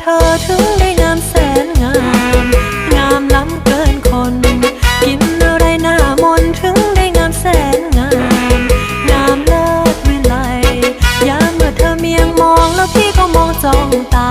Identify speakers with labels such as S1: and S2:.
S1: เธอถึงได้งามแสนงาม งามล้ำเกินคน กินอะไรหน้ามนถึงได้งามแสนงาม งามเลิศวิไลยามเมื่อเธอเมียงมองแล้วพี่ก็มองจ้องตา